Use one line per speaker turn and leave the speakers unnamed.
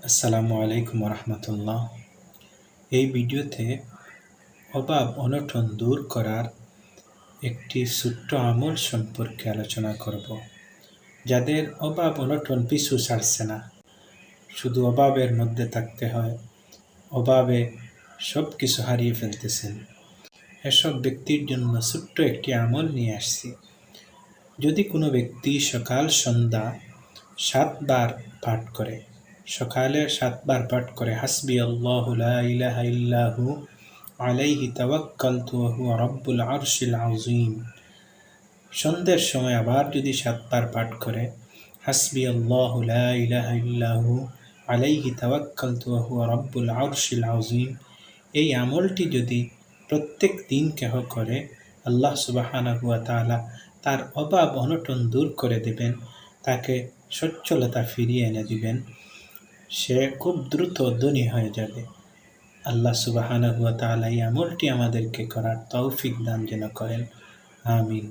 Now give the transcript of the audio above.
আসসালামু আলাইকুম রহমতুল্লাহ এই ভিডিওতে অভাব অনটন দূর করার একটি ছোট্ট আমল সম্পর্কে আলোচনা করব, যাদের অভাব অনটন পিছু ছাড়ছে না। শুধু অভাবের মধ্যে থাকতে হয় অভাবে সব কিছু হারিয়ে ফেলতেছেন। এসব ব্যক্তির জন্য ছোট্ট একটি আমল নিয়ে আসছি। যদি কোনো ব্যক্তি সকাল, সন্ধ্যা সাতবার পাঠ করে সকালে সাতবার পাঠ করে, হাসবি আল্লাহ আলাইহি তাওয়াক্কালতু ওয়া রাব্বুল আরশিল আযীম। সন্ধ্যের সময় আবার যদি সাতবার পাঠ করে, হাসবি আল্লাহ লা ইলাহা ইল্লাহু আলাইহি তাওয়াক্কালতু ওয়া রাব্বুল আরশিল আযীম। এই আমলটি যদি প্রত্যেক দিন কেহ করে, আল্লাহ সুবাহানাহু ওয়া তাআলা তার অভাব অনটন দূর করে দেবেন, তাকে সচ্ছলতা ফিরিয়ে এনে দিবেন। সে খুব দ্রুত ধনী হয়ে যাবে। আল্লাহ সুবাহানা হুয়া তালা এই আমলটি আমাদেরকে করার তৌফিক দান যেন করেন। আমিন।